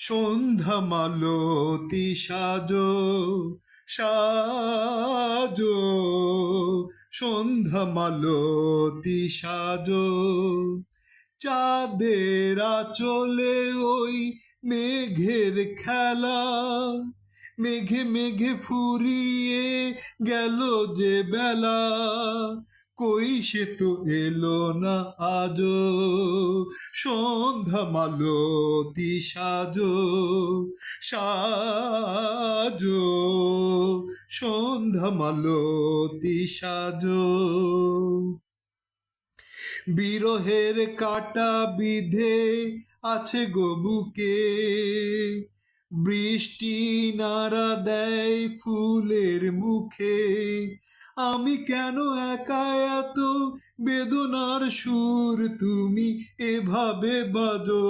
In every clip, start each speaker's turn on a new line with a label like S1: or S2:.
S1: সন্ধ্যা মালতি সাজো। সাজো সন্ধ্যা মালতি সাজো চাঁদের চলে ওই মেঘের খেলা। মেঘে মেঘে ফুরিয়ে গেল যে বেলা। কই সে তো এলো না আজো সন্ধ্যা মালতি সাজো সাজো। সন্ধ্যা মালতি সাজো। বিরহের কাটা বিধে আছে গো বুকে বৃষ্টি নাড়া দেয় ফুলের মুখে। আমি কেন একা এত বেদনার সুর তুমি এভাবে বাজো?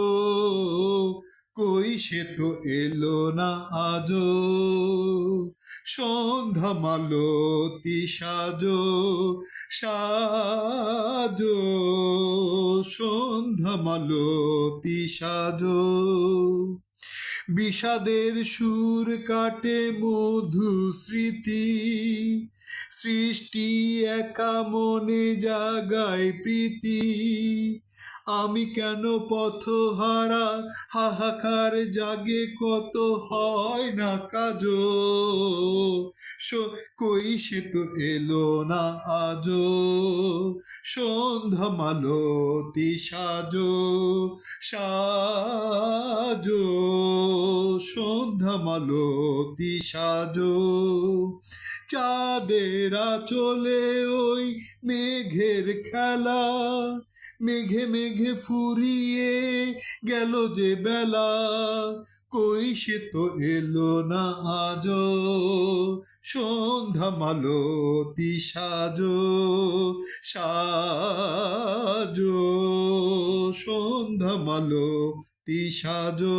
S1: কই সে তো এলো না আজো? সন্ধ্যা মালতি সাজো সাজো। সন্ধ্যা মালতি সাজো। বিষাদের সুর কাটে মধু স্মৃতি সৃষ্টি একা মনে জাগায় প্রীতি। আমি কেন পথহারা? হাহাকার জাগে কত হয় না কাজো? কই সে তো এলো না আজো? সন্ধ্যা মালতি সাজো সাজো। সন্ধ্যা মালতি সাজো। চাঁদেরা চলে ওই মেঘের খেলা, মেঘে মেঘে ফুরিয়ে গেল যে বেলা। কই সে তো এলো না আজ সন্ধ্যা মালতি সাজো সাজো সন্ধ্যা মালতি সাজো।